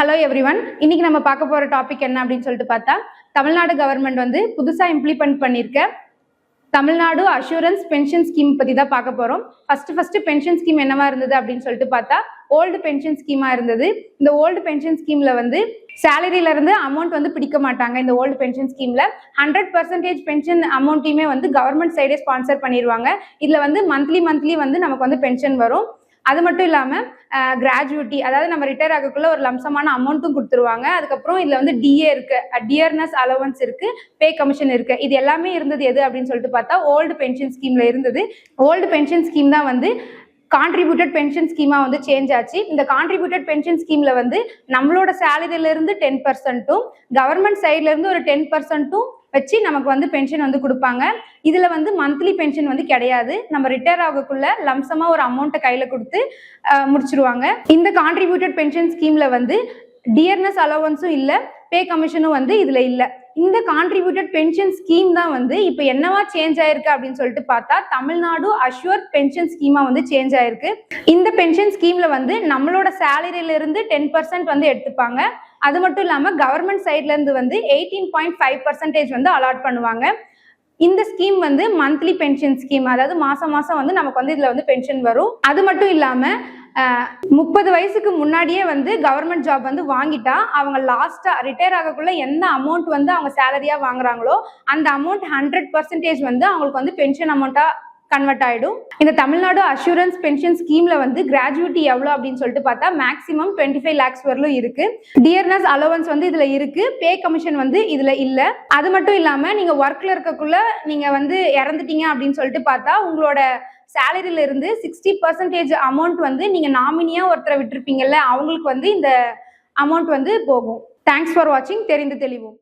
Every one இன்னைக்கு நம்ம பார்க்க போற டாபிக் என்ன அப்படின்னு சொல்லிட்டு பார்த்தா தமிழ்நாடு கவர்மெண்ட் வந்து புதுசா இம்ப்ளிமெண்ட் பண்ணியிருக்க தமிழ்நாடு அஷூரன்ஸ் பென்ஷன் ஸ்கீம் பத்தி தான் பார்க்க போறோம். ஃபர்ஸ்ட் ஃபர்ஸ்ட் பென்ஷன் ஸ்கீம் என்னவா இருந்தது அப்படின்னு சொல்லிட்டு பார்த்தா ஓல்டு பென்ஷன் ஸ்கீமா இருந்தது. இந்த ஓல்டு பென்ஷன் ஸ்கீம்ல வந்து சேலரியில இருந்து அமௌண்ட் வந்து பிடிக்க மாட்டாங்க. இந்த ஓல்டு பென்ஷன் ஸ்கீம்ல ஹண்ட்ரட் பர்சன்டேஜ் பென்ஷன் அமௌண்ட்டையுமே வந்து கவர்மெண்ட் சைடே ஸ்பான்சர் பண்ணிடுவாங்க இதுல வந்து மந்த்லி மந்த்லி வந்து நமக்கு வந்து பென்ஷன் வரும். அது மட்டும் இல்லாமல் கிராஜுவிட்டி அதாவது நம்ம ரிட்டையர் ஆகக்குள்ள ஒரு லம்சமான அமௌண்ட்டும் கொடுத்துருவாங்க. அதுக்கப்புறம் இதில் வந்து டிஏ இருக்கு. டியர்னஸ் அலவன்ஸ் இருக்கு. பே கமிஷன் இருக்கு. இது எல்லாமே இருந்தது எது அப்படின்னு சொல்லிட்டு பார்த்தா ஓல்டு பென்ஷன் ஸ்கீம்ல இருந்தது. ஓல்டு பென்ஷன் ஸ்கீம் தான் வந்து கான்ட்ரிபியூட்டட் பென்ஷன் ஸ்கீமாக வந்து சேஞ்ச் ஆச்சு. இந்த கான்ட்ரிபியூட்டட் பென்ஷன் ஸ்கீமில் வந்து நம்மளோட சேலரியிலேருந்து டென் பர்சன்ட்டும் கவர்மெண்ட் சைட்லேருந்து ஒரு டென் பர்சன்ட்டும் வச்சு நமக்கு வந்து பென்ஷன் வந்து கொடுப்பாங்க. இதுல வந்து மந்த்லி பென்ஷன் வந்து கிடையாது. நம்ம ரிட்டையர் ஆகக்குள்ள லம்சமா ஒரு அமௌண்ட்டை கையில கொடுத்து முடிச்சிருவாங்க. இந்த கான்ட்ரிபியூட்டட் பென்ஷன் ஸ்கீம்ல வந்து டியர்னஸ் அலவன்ஸும் இல்லை பே கமிஷனும் வந்து இதுல இல்லை. இந்த கான்ட்ரிபியூட்டட் பென்ஷன் ஸ்கீம் தான் வந்து இப்போ என்னவா சேஞ்ச் ஆயிருக்கு அப்படின்னு சொல்லிட்டு பார்த்தா தமிழ்நாடு அஷ்யூர் பென்ஷன் ஸ்கீமா வந்து சேஞ்ச் ஆயிருக்கு. இந்த பென்ஷன் ஸ்கீம்ல வந்து நம்மளோட சேலரியில இருந்து டென் பர்சன்ட் வந்து எடுத்துப்பாங்க. அது மட்டும் இல்லாம கவர்மெண்ட் சைட்ல இருந்து வந்து எயிட்டீன் பாயிண்ட் ஃபைவ் பர்சன்டேஜ் வந்து அலாட் பண்ணுவாங்க. இந்த ஸ்கீம் வந்து மந்த்லி பென்ஷன் ஸ்கீம் அதாவது மாசம் மாசம் வந்து நமக்கு வந்து இதுல வந்து பென்ஷன் வரும். அது மட்டும் இல்லாம முப்பது வயசுக்கு முன்னாடியே வந்து கவர்மெண்ட் ஜாப் வந்து வாங்கிட்டா அவங்க லாஸ்டா ரிட்டையர் ஆகக்குள்ள எந்த அமௌண்ட் வந்து அவங்க சேலரியா வாங்குறாங்களோ அந்த அமௌண்ட் ஹண்ட்ரட் பர்சன்டேஜ் வந்து அவங்களுக்கு வந்து பென்ஷன் அமௌண்ட்டா கன்வெர்ட் ஆகிடும் இந்த தமிழ்நாடு அஷூரன்ஸ் பென்ஷன் ஸ்கீம்ல வந்து கிராஜுவிட்டி எவ்வளோ அப்படின்னு சொல்லிட்டு பார்த்தா மேக்ஸிமம் டுவெண்ட்டி ஃபைவ் லேக்ஸ் வரலும் இருக்கு. டியர்னஸ் அலோவன்ஸ் வந்து இதுல இருக்கு. பே கமிஷன் வந்து இதுல இல்ல. அது மட்டும் இல்லாம நீங்க ஒர்க்ல இருக்கக்குள்ள நீங்க வந்து இறந்துட்டீங்க அப்படின்னு சொல்லிட்டு பார்த்தா உங்களோட சேலரியில இருந்து சிக்ஸ்டி பர்சன்டேஜ் அமௌண்ட் வந்து நீங்க நாமினியா ஒருத்தரை விட்டுருப்பீங்கல்ல அவங்களுக்கு வந்து இந்த அமௌண்ட் வந்து போகும். தேங்க்ஸ் ஃபார் வாட்சிங் தெரிந்து தெளிவோம்.